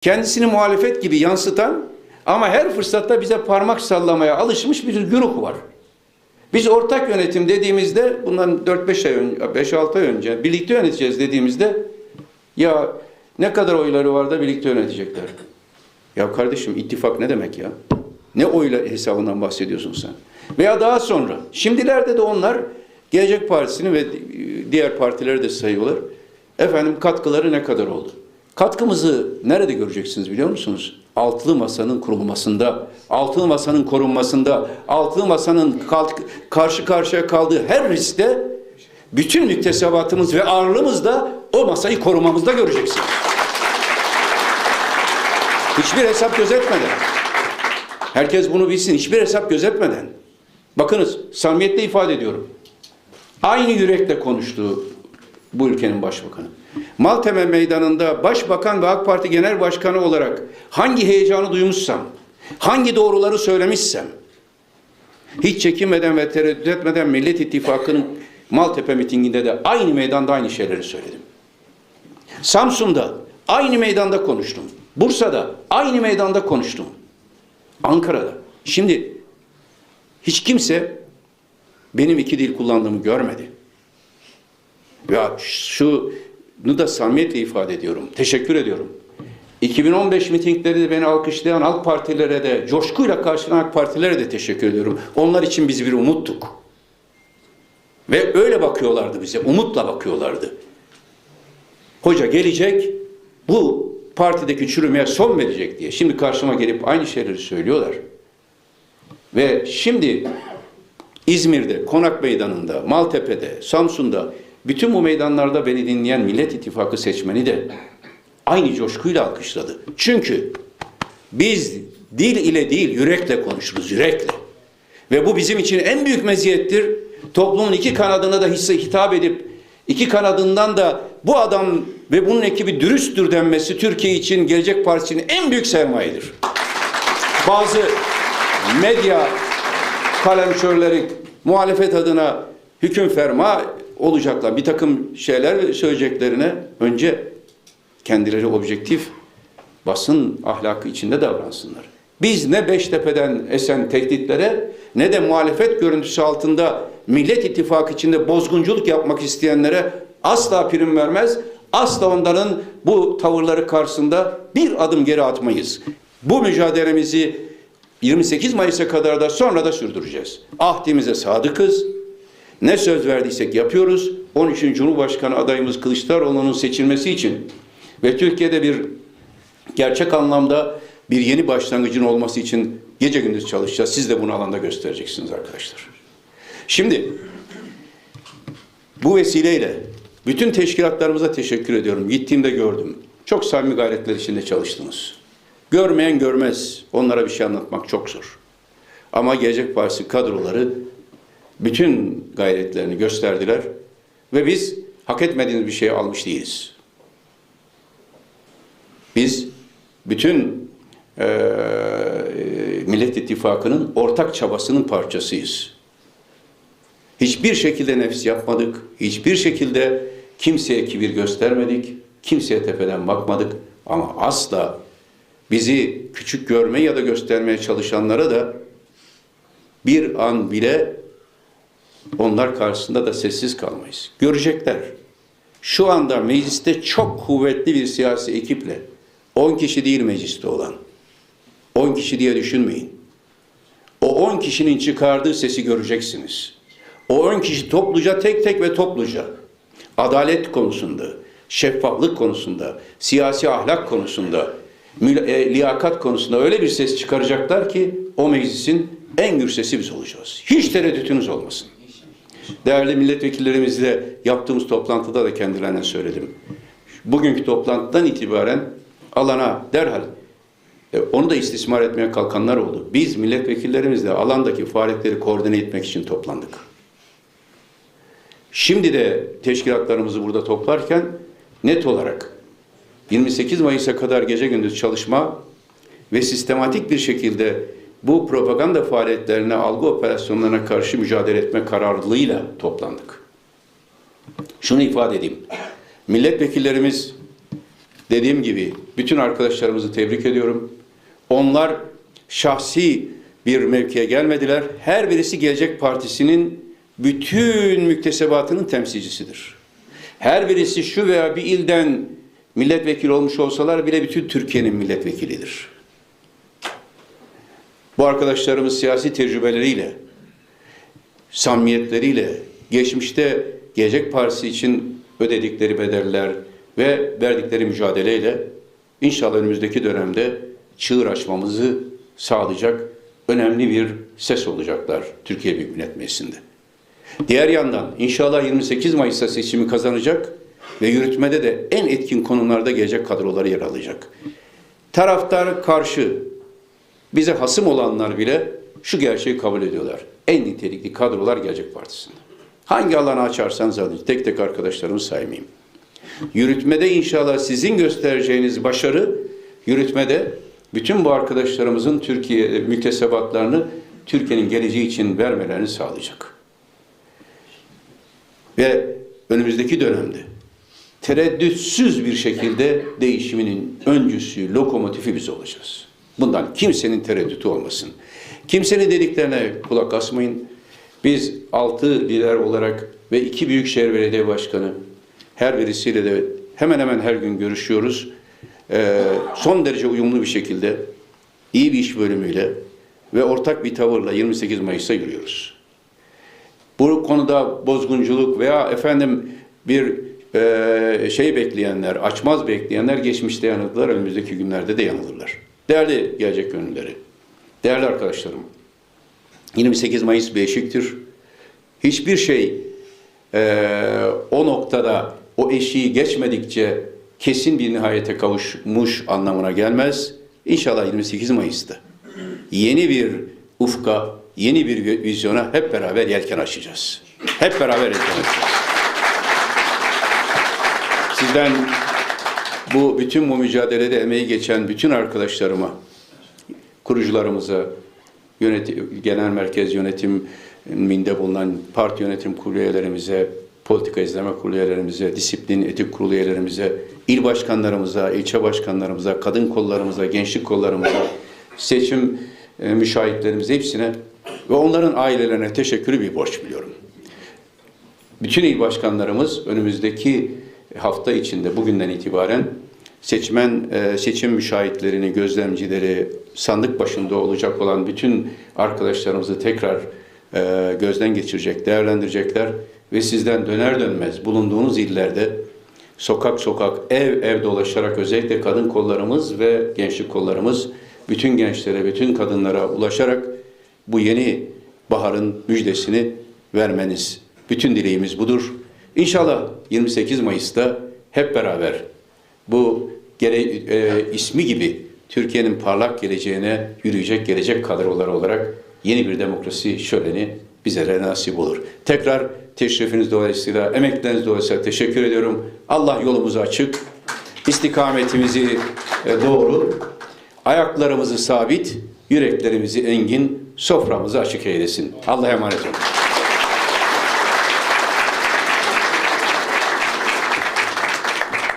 kendisini muhalefet gibi yansıtan ama her fırsatta bize parmak sallamaya alışmış bir güruh var. Biz ortak yönetim dediğimizde bundan 4-5 ay önce, 5-6 ay önce birlikte yöneteceğiz dediğimizde ya ne kadar oyları var da birlikte yönetecekler. Ya kardeşim ittifak ne demek ya? Ne oyla hesabından bahsediyorsun sen? Veya daha sonra, şimdilerde de onlar Gelecek Partisi'ni ve diğer partileri de sayıyorlar. Efendim katkıları ne kadar oldu? Katkımızı nerede göreceksiniz biliyor musunuz? Altılı Masa'nın kurulmasında, Altılı Masa'nın korunmasında, Altılı Masa'nın karşı karşıya kaldığı her riskte bütün müktesebatımız ve ağırlığımızda o masayı korumamızda göreceksiniz. Hiçbir hesap gözetmeden. Herkes bunu bilsin. Hiçbir hesap gözetmeden. Bakınız samimiyetle ifade ediyorum. Aynı yürekle konuştu bu ülkenin başbakanı. Maltepe Meydanı'nda Başbakan ve AK Parti Genel Başkanı olarak hangi heyecanı duymuşsam, hangi doğruları söylemişsem, hiç çekinmeden ve tereddüt etmeden Millet İttifakı'nın Maltepe mitinginde de aynı meydanda aynı şeyleri söyledim. Samsun'da aynı meydanda konuştum. Bursa'da aynı meydanda konuştum. Ankara'da. Şimdi hiç kimse benim iki dil kullandığımı görmedi. Ya şunu da samimiyetle ifade ediyorum. Teşekkür ediyorum. 2015 mitingleri de beni alkışlayan halk partilere de, coşkuyla karşılayan AK partilere de teşekkür ediyorum. Onlar için biz bir umuttuk. Ve öyle bakıyorlardı bize, umutla bakıyorlardı. Hoca gelecek, bu partideki çürümeye son verecek diye. Şimdi karşıma gelip aynı şeyleri söylüyorlar. Ve şimdi İzmir'de, Konak Meydanı'nda, Maltepe'de, Samsun'da, bütün bu meydanlarda beni dinleyen Millet İttifakı seçmeni de aynı coşkuyla alkışladı. Çünkü biz dil ile değil, yürekle konuşuruz, yürekle. Ve bu bizim için en büyük meziyettir. Toplumun iki kanadına da hisse hitap edip, iki kanadından da bu adam ve bunun ekibi dürüsttür denmesi Türkiye için, Gelecek Partisi'nin en büyük sermayedir. Bazı medya kalemşörleri muhalefet adına hüküm ferma olacaklar. Bir takım şeyler söyleyeceklerine önce kendileri objektif basın ahlakı içinde davransınlar. Biz ne Beştepe'den esen tehditlere ne de muhalefet görüntüsü altında Millet İttifakı içinde bozgunculuk yapmak isteyenlere asla prim vermez. Asla onların bu tavırları karşısında bir adım geri atmayız. Bu mücadelemizi 28 Mayıs'a kadar da sonra da sürdüreceğiz. Ahdimize sadıkız. Ne söz verdiysek yapıyoruz. 13. Cumhurbaşkanı adayımız Kılıçdaroğlu'nun seçilmesi için ve Türkiye'de bir gerçek anlamda bir yeni başlangıcın olması için gece gündüz çalışacağız. Siz de bunu alanda göstereceksiniz arkadaşlar. Şimdi bu vesileyle bütün teşkilatlarımıza teşekkür ediyorum. Gittiğimde gördüm. Çok samimi gayretler içinde çalıştınız. Görmeyen görmez. Onlara bir şey anlatmak çok zor. Ama Gelecek Partisi kadroları bütün gayretlerini gösterdiler ve biz hak etmediğimiz bir şey almış değiliz. Biz bütün eee Millet İttifakı'nın ortak çabasının parçasıyız. Hiçbir şekilde nefs yapmadık, hiçbir şekilde kimseye kibir göstermedik, kimseye tepeden bakmadık ama asla bizi küçük görme ya da göstermeye çalışanlara da bir an bile onlar karşısında da sessiz kalmayız. Görecekler. Şu anda mecliste çok kuvvetli bir siyasi ekiple 10 kişi değil mecliste olan. 10 kişi diye düşünmeyin. O 10 kişinin çıkardığı sesi göreceksiniz. O 10 kişi topluca tek tek ve topluca adalet konusunda, şeffaflık konusunda, siyasi ahlak konusunda, e, liyakat konusunda öyle bir ses çıkaracaklar ki o meclisin en gür sesi biz olacağız. Hiç tereddütünüz olmasın. Değerli milletvekillerimizle yaptığımız toplantıda da kendilerine söyledim. Bugünkü toplantıdan itibaren alana derhal e, onu da istismar etmeye kalkanlar oldu. Biz milletvekillerimizle alandaki faaliyetleri koordine etmek için toplandık. Şimdi de teşkilatlarımızı burada toplarken net olarak 28 Mayıs'a kadar gece gündüz çalışma ve sistematik bir şekilde bu propaganda faaliyetlerine, algı operasyonlarına karşı mücadele etme kararlılığıyla toplandık. Şunu ifade edeyim. Milletvekillerimiz dediğim gibi bütün arkadaşlarımızı tebrik ediyorum. Onlar şahsi bir mevkiye gelmediler. Her birisi Gelecek Partisi'nin bütün müktesebatının temsilcisidir. Her birisi şu veya bir ilden milletvekili olmuş olsalar bile bütün Türkiye'nin milletvekilidir. Bu arkadaşlarımız siyasi tecrübeleriyle, samimiyetleriyle, geçmişte Gelecek Partisi için ödedikleri bedeller ve verdikleri mücadeleyle inşallah önümüzdeki dönemde çığır açmamızı sağlayacak önemli bir ses olacaklar Türkiye Büyük Millet Meclisi'nde. Diğer yandan inşallah 28 Mayıs'ta seçimi kazanacak ve yürütmede de en etkin konumlarda gelecek kadroları yer alacak. Taraftar karşı, bize hasım olanlar bile şu gerçeği kabul ediyorlar. En nitelikli kadrolar Gelecek Partisi'nde. Hangi alanı açarsanız alın, tek tek arkadaşlarımı saymayayım. Yürütmede inşallah sizin göstereceğiniz başarı, yürütmede bütün bu arkadaşlarımızın Türkiye müktesebatlarını Türkiye'nin geleceği için vermelerini sağlayacak. Ve önümüzdeki dönemde tereddütsüz bir şekilde değişiminin öncüsü, lokomotifi biz olacağız. Bundan kimsenin tereddütü olmasın. Kimsenin dediklerine kulak asmayın. Biz altı lider olarak ve iki büyükşehir belediye başkanı her birisiyle de hemen hemen her gün görüşüyoruz. Ee, son derece uyumlu bir şekilde iyi bir iş bölümüyle ve ortak bir tavırla 28 Mayıs'a yürüyoruz. Bu konuda bozgunculuk veya efendim bir e, şey bekleyenler, açmaz bekleyenler geçmişte yanıldılar, önümüzdeki günlerde de yanılırlar. Değerli gelecek gönülleri, değerli arkadaşlarım, 28 Mayıs bir eşiktir. Hiçbir şey e, o noktada o eşiği geçmedikçe kesin bir nihayete kavuşmuş anlamına gelmez. İnşallah 28 Mayıs'ta yeni bir ufka, yeni bir vizyona hep beraber yelken açacağız. Hep beraber yelken açacağız. Sizden bu bütün bu mücadelede emeği geçen bütün arkadaşlarıma, kurucularımıza, yönetim, genel merkez yönetiminde bulunan parti yönetim kurulu üyelerimize, politika izleme kurulu üyelerimize, disiplin etik kurulu üyelerimize, il başkanlarımıza, ilçe başkanlarımıza, kadın kollarımıza, gençlik kollarımıza, seçim e, müşahitlerimize hepsine ve onların ailelerine teşekkürü bir borç biliyorum. Bütün il başkanlarımız önümüzdeki hafta içinde bugünden itibaren seçmen e, seçim müşahitlerini, gözlemcileri, sandık başında olacak olan bütün arkadaşlarımızı tekrar e, gözden geçirecek, değerlendirecekler ve sizden döner dönmez bulunduğunuz illerde sokak sokak, ev ev dolaşarak özellikle kadın kollarımız ve gençlik kollarımız bütün gençlere, bütün kadınlara ulaşarak bu yeni baharın müjdesini vermeniz. Bütün dileğimiz budur. İnşallah 28 Mayıs'ta hep beraber bu gere, e, ismi gibi Türkiye'nin parlak geleceğine yürüyecek gelecek kadroları olarak yeni bir demokrasi şöleni bizlere nasip olur. Tekrar teşrifiniz dolayısıyla, emekleriniz dolayısıyla teşekkür ediyorum. Allah yolumuzu açık, istikametimizi e, doğru, ayaklarımızı sabit, yüreklerimizi engin, soframızı açık eylesin. Allah'a emanet olun.